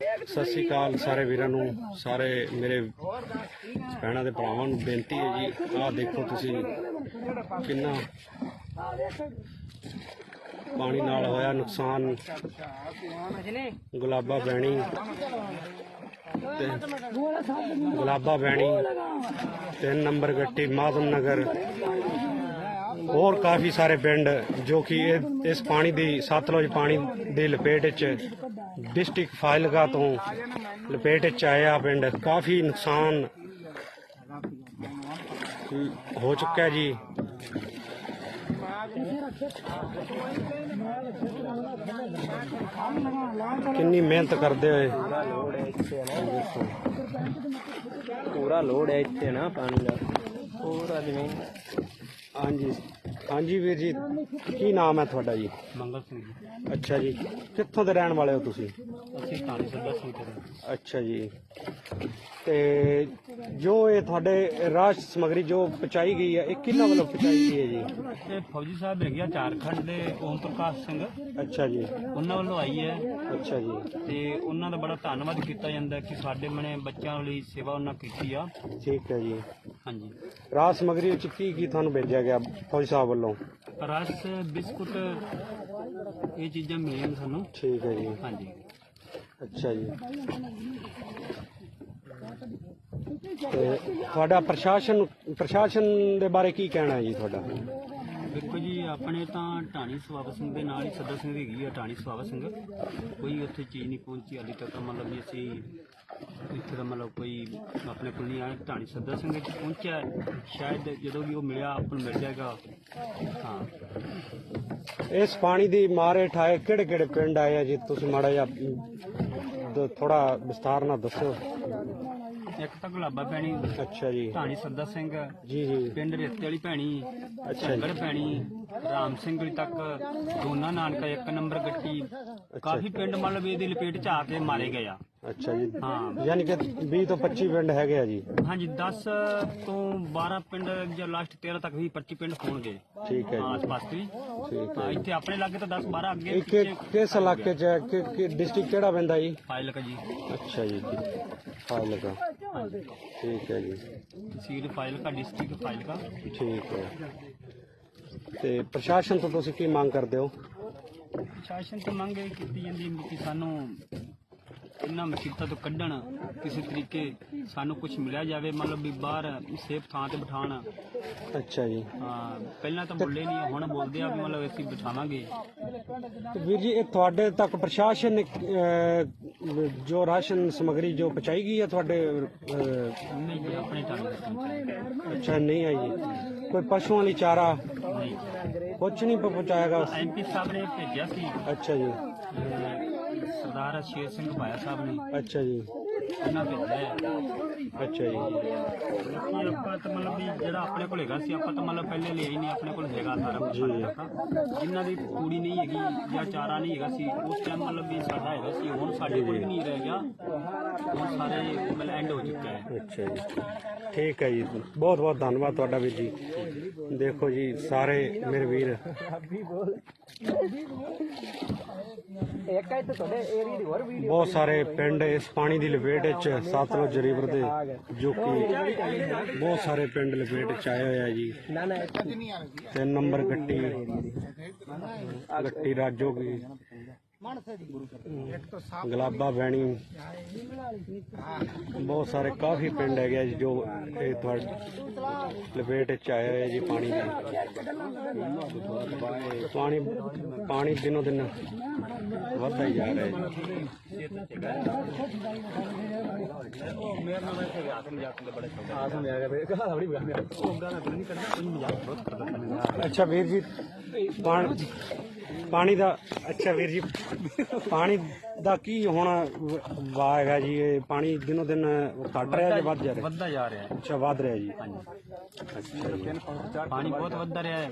ਸਤਿ ਸ਼੍ਰੀ ਅਕਾਲ ਸਾਰੇ ਵੀਰਾਂ ਨੂੰ, ਸਾਰੇ ਮੇਰੇ ਭੈਣਾਂ ਦੇ ਭਰਾਵਾਂ ਨੂੰ ਬੇਨਤੀ ਹੈ ਜੀ, ਆਹ ਦੇਖੋ ਤੁਸੀਂ ਕਿੰਨਾ ਪਾਣੀ ਨਾਲ ਹੋਇਆ ਨੁਕਸਾਨ। ਗੁਲਾਬਾ ਬੈਣੀ ਤੇ ਗੁਲਾਬਾ ਬੈਣੀ, ਤਿੰਨ ਨੰਬਰ ਗੱਟੀ ਮਾਧਵ ਨਗਰ, ਹੋਰ ਕਾਫੀ ਸਾਰੇ ਪਿੰਡ ਜੋ ਕਿ ਇਸ ਪਾਣੀ ਦੀ ਸਤਲੁਜ ਪਾਣੀ ਦੀ ਲਪੇਟ ਵਿੱਚ ਡਿਸਟ੍ਰਿਕਟ ਫਾਜ਼ਿਲਕਾ ਤੋਂ ਲਪੇਟ ਵਿੱਚ ਆਇਆ ਪਿੰਡ ਕਾਫੀ ਨੁਕਸਾਨ ਹੋ ਚੁੱਕਾ ਹੈ ਜੀ ਕਿੰਨੀ ਮਿਹਨਤ ਕਰਦੇ ਹੋਏ ਪੂਰਾ ਲੋਡ ਹੈ ਇੱਥੇ ਨਾ ਪਾਣੀ ਦਾ ਪੂਰਾ ਜ਼ਮੀਨ ਹਾਂਜੀ ਹਾਂਜੀ ਵੀਰ ਜੀ ਕੀ ਨਾਮ ਹੈ ਤੁਹਾਡਾ ਜੀ? ਮੰਗਲ ਸਿੰਘ ਜੀ। ਅੱਛਾ ਜੀ ਕਿੱਥੋਂ ਦੇ ਰਹਿਣ ਵਾਲੇ ਹੋ ਤੁਸੀਂ? ਅਸੀਂ ਕਾਣੀ ਸੱਦਾ ਸਿੰਘ ਤੇ ਅੱਛਾ ਜੀ ਤੇ ਜੋ ਇਹ ਤੁਹਾਡੇ ਰਾਜ ਸਮਗਰੀ ਜੋ ਪਹੁੰਚਾਈ ਗਈ ਹੈ ਇਹ ਕਿਹਨਾਂ ਵੱਲੋਂ ਪਹੁੰਚਾਈ ਗਈ ਹੈ ਜੀ? ਇਹ ਫੌਜੀ ਸਾਹਿਬ ਹੈਗੇ ਆ ਝਾਰਖੰਡ ਦੇ ਓਮ ਪ੍ਰਕਾਸ਼ ਸਿੰਘ। ਅੱਛਾ ਜੀ। ਉਹਨਾਂ ਵੱਲੋਂ ਆਈ ਹੈ। ਅੱਛਾ ਜੀ। ਤੇ ਉਹਨਾਂ ਦਾ ਬੜਾ ਧੰਨਵਾਦ ਕੀਤਾ ਜਾਂਦਾ ਹੈ ਕਿ ਸਾਡੇ ਮਨੇ ਬੱਚਿਆਂ ਲਈ ਸੇਵਾ ਉਹਨਾਂ ਕੀਤੀ ਆ। ਠੀਕ ਹੈ ਜੀ। ਹਾਂਜੀ। ਰਾਜ ਸਮਗਰੀ ਵਿੱਚ ਕੀ ਕੀ ਤੁਹਾਨੂੰ ਭੇਜਿਆ ਗਿਆ ਫੌਜੀ ਸਾਹਿਬ ਵੱਲੋਂ? ਰਸ ਬਿਸਕੁਟ ਇਹ ਚੀਜ਼ਾਂ ਮਿਲੀਆਂ ਸਾਨੂੰ। ਠੀਕ ਹੈ ਜੀ। ਹਾਂਜੀ। ਅੱਛਾ ਜੀ। ਤੇ ਤੁਹਾਡਾ ਪ੍ਰਸ਼ਾਸਨ ਪ੍ਰਸ਼ਾਸਨ ਦੇ ਬਾਰੇ ਕੀ ਕਹਿਣਾ ਹੈ ਜੀ ਤੁਹਾਡਾ? ਦੇਖੋ ਜੀ ਆਪਣੇ ਤਾਂ ਢਾਣੀ ਸਵਾਬ ਸਿੰਘ ਦੇ ਨਾਲ ਹੀ ਸੱਦਾ ਸਿੰਘ ਦੀ ਹੈਗੀ ਆ ਢਾਣੀ ਸਵਾਬ ਸਿੰਘ। ਕੋਈ ਉੱਥੇ ਚੀਜ਼ ਨਹੀਂ ਪਹੁੰਚੀ ਹਾਲੇ ਤੱਕ ਮਤਲਬ ਵੀ ਅਸੀਂ ਇੱਥੇ ਦਾ ਮਤਲਬ ਕੋਈ ਆਪਣੇ ਕੋਲ ਨਹੀਂ ਆਇਆ ਢਾਣੀ ਸੱਦਾ ਸਿੰਘ ਵਿੱਚ ਪਹੁੰਚਿਆ ਹੈ। ਸ਼ਾਇਦ ਜਦੋਂ ਵੀ ਉਹ ਮਿਲਿਆ ਆਪਾਂ ਨੂੰ ਮਿਲ ਜਾਏਗਾ। ਹਾਂ। ਇਸ ਪਾਣੀ ਦੀ ਮਾਰੇ ਠਾਏ ਕਿਹੜੇ ਕਿਹੜੇ ਪਿੰਡ ਆਏ ਆ ਜੀ? ਤੁਸੀਂ ਮਾੜਾ ਜਿਹਾ ਥੋੜਾ ਵਿਸਤਾਰ ਨਾਲ ਦੱਸੋ। ਇੱਕ ਤਾਂ ਗੁਲਾਬਾ ਪੈਣੀ ਅੱਛਾ ਜੀ। ਢਾਣੀ ਸੱਦਾ ਸਿੰਘ। ਜੀ ਜੀ। ਪਿੰਡ ਰੇਤੇ ਵਾਲੀ ਭੈਣੀ ਅੱਛਾ ਜੀ। ਝੰਗੜ ਭੈਣੀ ਰਾਮ ਸਿੰਘ ਵਾਲੀ ਤੱਕ ਦੋਨਾ ਨਾਨਕਾ ਇੱਕ ਨੰਬਰ ਗੱਟੀ ਕਾਫੀ ਪਿੰਡ ਮਤਲਬ ਇਹਦੀ ਲਪੇਟ ਚ ਆ ਕੇ ਮਾਰੇ ਗਏ ਆ। ਅੱਛਾ ਜੀ। ਹਾਂ। ਯਾਨੀ ਕਿ 20 ਤੋਂ 25 ਪਿੰਡ ਹੈਗੇ ਆ ਜੀ। ਹਾਂਜੀ 10 ਤੋਂ 12 ਪਿੰਡ ਜਾਂ ਲਾਸਟ 13 ਤੱਕ ਵੀ 25 ਪਿੰਡ ਹੋਣਗੇ। ਠੀਕ ਹੈ ਜੀ। ਆਸ-ਪਾਸ ਵੀ ਠੀਕ ਹਾਂ ਇੱਥੇ ਆਪਣੇ ਲਾਗੇ ਤਾਂ 10 12 ਅੱਗੇ ਇਹ ਕਿ ਕਿਸ ਇਲਾਕੇ ਚ ਹੈ? ਕਿ ਕਿ ਡਿਸਟ੍ਰਿਕਟ ਕਿਹੜਾ ਪੈਂਦਾ ਜੀ? ਫਾਈਲ ਜੀ। ਅੱਛਾ ਜੀ। ਹਾਂਜੀ। ਠੀਕ ਹੈ ਜੀ। ਤਹਿਸੀਲ ਫਾਈਲ ਕਾ ਡਿਸਟ੍ਰਿਕਟ ਫਾਈਲ ਕਾ ਠੀਕ ਹੈ। ਤੇ ਪ੍ਰਸ਼ਾਸਨ ਤੋਂ ਤੁਸੀਂ ਕੀ ਮੰਗ ਕਰਦੇ ਹੋ? ਪ੍ਰਸ਼ਾਸਨ ਤੋਂ ਮੰਗ ਇਹ ਕੀਤੀ ਜਾਂਦੀ ਹੈ ਕਿ ਸਾਨੂੰ ਇਹਨਾਂ ਮੁਸੀਬਤਾਂ ਤੋਂ ਕੱਢਣ ਕਿਸੇ ਤਰੀਕੇ ਸਾਨੂੰ ਕੁਝ ਮਿਲਿਆ ਜਾਵੇ ਮਤਲਬ ਵੀ ਬਾਹਰ ਸੇਫ ਥਾਂ ਤੇ ਬਿਠਾਉਣ। ਅੱਛਾ ਜੀ। ਹਾਂ ਪਹਿਲਾਂ ਤਾਂ ਬੋਲੇ ਨਹੀਂ ਹੁਣ ਬੋਲਦੇ ਆ ਵੀ ਮਤਲਬ ਅਸੀਂ ਬਿਠਾਵਾਂਗੇ। ਤੇ ਵੀਰ ਜੀ ਇਹ ਤੁਹਾਡੇ ਤੱਕ ਪ੍ਰਸ਼ਾਸਨ ਨੇ ਅਹ, ਜੋ ਰਾਸ਼ਨ ਸਮਗਰੀ ਜੋ ਪਹੁੰਚਾਈ ਗਈ ਹੈ ਤੁਹਾਡੇ ਅਹ, ਨਹੀਂ ਜੀ ਆਪਣੇ ਟਾਈਮ ਅੱਛਾ ਨਹੀਂ ਆਈ। ਕੋਈ ਪਸ਼ੂਆਂ ਲਈ ਚਾਰਾ? ਨਹੀਂ। ਕੁਝ ਨਹੀਂ ਪਹੁੰਚਾਏਗਾ ਐਮਪੀ ਸਾਹਿਬ ਨੇ ਭੇਜਿਆ ਸੀ। ਅੱਛਾ ਜੀ। ਅਹ ਸਰਦਾਰ ਅਸ਼ੀਰ ਸਿੰਘ ਭਾਇਆ ਸਾਹਿਬ ਨੇ। ਅੱਛਾ ਜੀ। ਅੱਛਾ ਜੀ। ਬਾਕੀ ਆਪਾਂ ਤਾਂ ਮਤਲਬ ਵੀ ਜਿਹੜਾ ਆਪਣੇ ਕੋਲ ਹੈਗਾ ਸੀ ਆਪਾਂ ਤਾਂ ਮਤਲਬ ਪਹਿਲੇ ਲਿਆ ਹੀ ਨਹੀਂ ਆਪਣੇ ਕੋਲ ਹੈਗਾ ਸਾਰਾ ਕੁਝ ਸਾਡੇ ਤੱਕ ਜਿਨ੍ਹਾਂ ਦੀ ਨਹੀਂ ਹੈਗੀ ਜਾਂ ਚਾਰਾ ਨਹੀਂ ਹੈਗਾ ਸੀ ਉਸ ਟਾਈਮ ਮਤਲਬ ਵੀ ਸਾਡਾ ਹੈਗਾ ਸੀ ਹੁਣ ਸਾਡੇ ਕੋਲ ਵੀ ਨਹੀਂ ਰਹਿ ਗਿਆ। ਹੁਣ ਸਾਰੇ ਮਤਲਬ ਐਂਡ ਹੋ ਚੁੱਕਾ ਹੈ। ਅੱਛਾ ਜੀ। ਠੀਕ ਹੈ ਜੀ। ਬਹੁਤ ਬਹੁਤ ਧੰਨਵਾਦ ਤੁਹਾਡਾ ਵੀਰ ਜੀ। ਦੇਖੋ ਜੀ ਸਾਰੇ ਮੇਰੇ ਵੀਰ। ਇੱਕ ਹੈ ਤੁਹਾਡੇ ਏਰੀਆ ਦੀ ਹੋਰ ਵੀ ਬਹੁਤ ਸਾਰੇ ਪਿੰਡ ਇਸ ਪਾਣੀ ਦੀ ਲਪੇਟ ਵਿੱਚ ਸਤਲੁਜ ਰਿਵਰ ਦੇ ਜੋ ਕਿ ਬਹੁਤ ਸਾਰੇ ਪਿੰਡ ਲਪੇਟ ਚ ਆਏ ਹੋਏ ਜੀ। ਤਿੰਨ ਨੰਬਰ ਗੱਟੀ ਗੱਟੀ ਰਾਜੋਗੀ ਗਲਾਬਾ ਬੈਣੀ। ਬਹੁਤ ਸਾਰੇ ਕਾਫੀ ਪਿੰਡ ਹੈਗੇ ਆ ਜੀ ਜੋ ਇਹ ਤੁਹਾਡੇ ਲਪੇਟ ਵਿੱਚ ਆਏ ਹੋਏ ਆ ਜੀ ਪਾਣੀ ਦੀ। ਪਾਣੀ ਪਾਣੀ ਦਿਨੋ ਦਿਨ ਵੱਧਦਾ ਹੀ ਜਾ ਰਿਹਾ ਹੈ ਅੱਛਾ ਵੀਰ ਜੀ ਪਾਣ- ਪਾਣੀ ਦਾ ਅੱਛਾ ਵੀਰ ਜੀ ਪਾਣੀ ਦਾ ਕੀ ਹੁਣ ਵਾਹ ਹੈਗਾ ਜੀ ਇਹ ਪਾਣੀ ਦਿਨੋ ਦਿਨ ਘਟ ਰਿਹਾ ਜਾਂ ਵੱਧ ਜਾ ਰਿਹਾ? ਵੱਧਦਾ ਜਾ ਰਿਹਾ। ਹੈ ਅੱਛਾ ਵੱਧ ਰਿਹਾ ਜੀ। ਪਾਣੀ ਬਹੁਤ ਵੱਧਦਾ ਰਿਹਾ ਹੈ।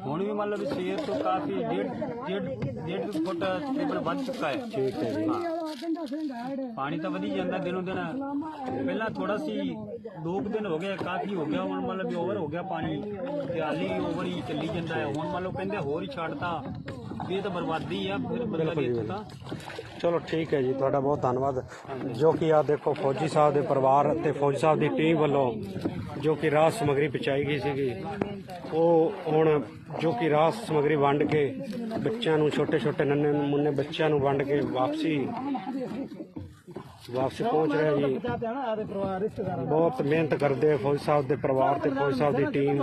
ਹੁਣ ਵੀ ਵੀ ਸਵੇਰ ਤੋਂ ਕਾਫੀ ਡੇਢ ਡੇਢ ਫੁੱਟ ਤਕਰੀਬਨ ਵੱਧ ਚੁੱਕਾ ਹੈ। ਠੀਕ ਹੈ ਜੀ। ਪਾਣੀ ਤਾਂ ਵਧੀ ਜਾਂਦਾ ਦਿਨੋਂ ਦਿਨ। ਪਹਿਲਾਂ ਥੋੜਾ ਸੀ, ਦੋ ਕੁ ਦਿਨ ਹੋ ਗਏ, ਕਾਫੀ ਹੋ ਗਿਆ, ਹੁਣ ਮਤਲਬ ਓਵਰ ਹੋ ਗਿਆ ਪਾਣੀ। ਤੇ ਹਾਲੀ ਓਵਰ ਹੀ ਚੱਲੀ ਜਾਂਦਾ ਹੈ। ਹੁਣ ਮੰਨ ਲਓ ਕਹਿੰਦੇ ਹੋਰ ਹੀ ਛੱਡਤਾ। ਇਹ ਤਾਂ ਬਰਬਾਦੀ ਆ ਫਿਰ ਬੰਦਾ ਬਿਲਕੁਲ ਜੀ, ਤਾਂ ਚਲੋ ਠੀਕ ਹੈ ਜੀ ਤੁਹਾਡਾ ਬਹੁਤ ਧੰਨਵਾਦ। ਜੋ ਕਿ ਆ ਦੇਖੋ ਫੌਜੀ ਸਾਹਿਬ ਦੇ ਪਰਿਵਾਰ ਅਤੇ ਫੌਜੀ ਸਾਹਿਬ ਦੀ ਟੀਮ ਵੱਲੋਂ ਜੋ ਕਿ ਰਾਹਤ ਸਮਗਰੀ ਪਹੁੰਚਾਈ ਗਈ ਸੀਗੀ ਉਹ ਹੁਣ ਜੋ ਕਿ ਰਾਹਤ ਸਮਗਰੀ ਵੰਡ ਕੇ ਬੱਚਿਆਂ ਨੂੰ ਛੋਟੇ ਛੋਟੇ ਨੰਨੇ ਮੁੰਨੇ ਬੱਚਿਆਂ ਨੂੰ ਵੰਡ ਕੇ ਵਾਪਸੀ ਵਾਪਸੀ ਪਹੁੰਚ ਰਿਹਾ ਜੀ। ਬਹੁਤ ਮਿਹਨਤ ਕਰਦੇ ਆ ਫੌਜੀ ਸਾਹਿਬ ਦੇ ਪਰਿਵਾਰ ਤੇ ਫੌਜੀ ਸਾਹਿਬ ਦੀ ਟੀਮ।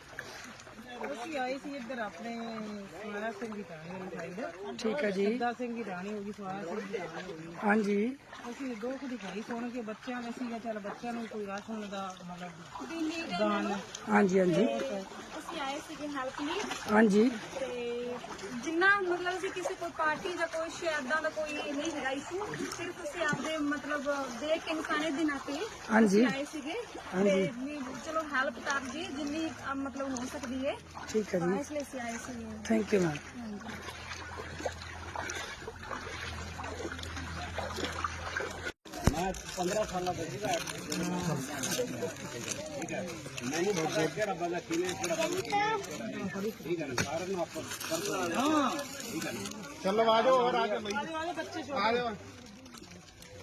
ਅਸੀਂ ਆਏ ਸੀ ਇੱਧਰ ਆਪਣੇ ਸਵਾਰਾ ਸਿੰਘ ਦੀ ਕਹਾਣੀ ਵਾਲੀ ਸਾਈਡ ਠੀਕ ਹੈ ਜੀ। ਦਾ ਸਿੰਘ ਦੀ ਰਾਣੀ ਹੋ ਗਈ ਸਵਾਰਾ ਸਿੰਘ ਦੀ ਰਾਣੀ ਹੋ ਗਈ। ਹਾਂਜੀ। ਅਸੀਂ ਦੋ ਕੁ ਦਿਖਾਈ ਸੁਣ ਕੇ ਬੱਚਿਆਂ ਨੇ ਸੀਗਾ ਚੱਲ ਬੱਚਿਆਂ ਨੂੰ ਕੋਈ ਰਾਸ਼ਨ ਦਾ ਮਤਲਬ ਦਾਨ। ਹਾਂਜੀ ਹਾਂਜੀ। ਅਸੀਂ ਆਏ ਸੀਗੇ ਹੈਲਪ ਲਈ। ਹਾਂਜੀ। ਤੇ ਜਿੰਨਾ ਮਤਲਬ ਅਸੀਂ ਕਿਸੇ ਕੋਈ ਪਾਰਟੀ ਦਾ ਕੋਈ ਸ਼ੈਦਾਂ ਦਾ ਕੋਈ ਨਹੀਂ ਹੈਗਾ ਇਸ਼ੂ ਸਿਰਫ ਅਸੀਂ ਆਪਦੇ ਮਤਲਬ ਦੇਖ ਕੇ ਇਨਸਾਨੀਅਤ ਦੇ ਨਾਤੇ ਹਾਂਜੀ। ਆਏ ਸੀਗੇ। ਤੇ ਵੀ ਚਲੋ ਹੈਲਪ ਕਰ ਜੀ ਜਿੰਨੀ ਮਤਲਬ ਹੋ ਸਕਦੀ ਹੈ। ਠੀਕ ਹੈ ਤਾਂ ਜੀ ਇਸ ਲਈ ਅਸੀਂ ਆਏ ਸੀਗੇ ਥੈਂਕ ਯੂ ਮੈਮ ਆਪਾਂ ਅੱਜ ਵੀ ਮਤਲਬ ਪਿੱਛੇ ਖੜਦੇ ਆ ਆਪਣੇ ਬੱਚੇ ਆਏ ਨਹੀਂ ਆਪਣੇ ਠੀਕ ਹੈ ਆਪਾਂ ਪਿੱਛੇ ਆਪਾਂ ਮਤਲਬ ਖੜੇ ਮੇਰੀ ਗੱਲ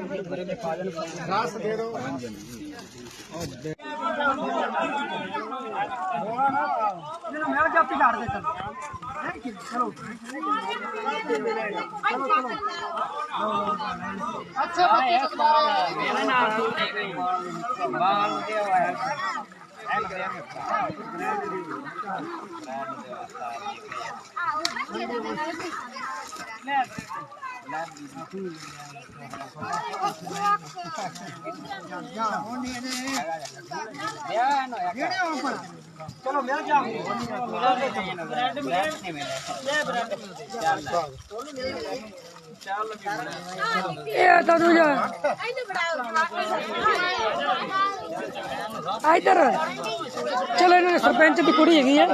ਬੱਚੇ ਬੱਚੇ ਦੇ ਦੋ ਦੇ ਦੋ ਕੁਛ ਨਹੀਂ ਦੇ ਦੋ ਆ ਵੀ ਇਹ ਨਹੀਂ ਆਪਾਂ ਕਿ ਮਤਲਬ ਸਾਡੇ ਔਰ ਫੜਾ ਦੇ ਰਸ ਦੇ ਕੋਈ ਗੱਲ ਨਹੀਂ ਬਰੇ ਦੇ ਖਾ ਲੈਣ ਰਸ ਦੇ ਦੋ ਇਹ ਤਾਂ ਦੂਜਾ ਇੱਧਰ ਚਲੋ ਇਹਨਾਂ ਸਰਪੰਚ ਦੀ ਕੁੜੀ ਹੈਗੀ ਹੈ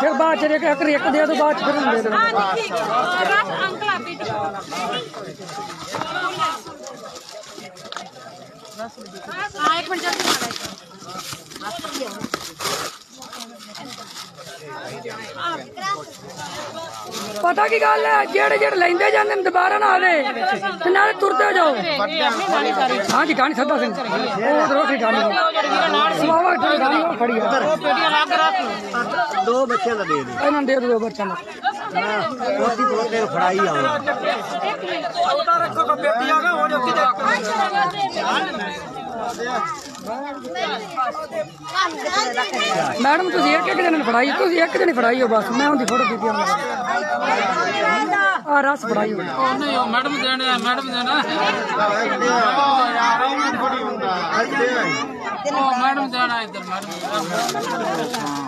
ਫਿਰ ਬਾਅਦ ਚ ਇੱਕ ਇੱਕ ਇੱਕ ਦੇ ਦੋ ਬਾਅਦ ਚ ਫਿਰ ਦੇ ਦੇਣਾ ਠੀਕ ਰਸ ਅੰਕਲ ਆਪੀ ਪਤਾ ਕੀ ਗੱਲ ਹੈ? ਜਿਹੜੇ ਜਿਹੜੇ ਲੈਂਦੇ ਜਾਂਦੇ ਨੇ ਦੁਬਾਰਾ ਨਾ ਆਵੇ ਤੇ ਨਾਲੇ ਤੁਰਦੇ ਜਾਓ। ਹਾਂ ਜੀ ਗਾਣੀ ਸੱਦਾ ਸਿੰਘ। ਉਹ ਗਾਣੀ ਸਵਾਵਾ ਗਾਣੀ ਖੜੀ ਹੈ ਦੋ ਬੱਚਿਆਂ ਦਾ ਦੇ ਦੇ ਇਹਨਾਂ ਦੇ ਦਿਓ ਬੱਚਿਆਂ ਨੂੰ ਉਹਦੀ ਦੋ ਦਿਨ ਫੜਾਈ ਆਉਣਾ ਮੈਡਮ, ਤੁਸੀਂ ਇੱਕ ਇੱਕ ਜਣੇ ਫੜਾਈ, ਤੁਸੀਂ ਇੱਕ ਜਣੇ ਫੜਾਈ ਹੋ ਬਸ। ਮੈਂ ਉਹਦੀ ਫੋਟੋ ਦਿੱਤੀ ਆ ਰਸ ਫੜਾਈ ਹੋ ਉਹ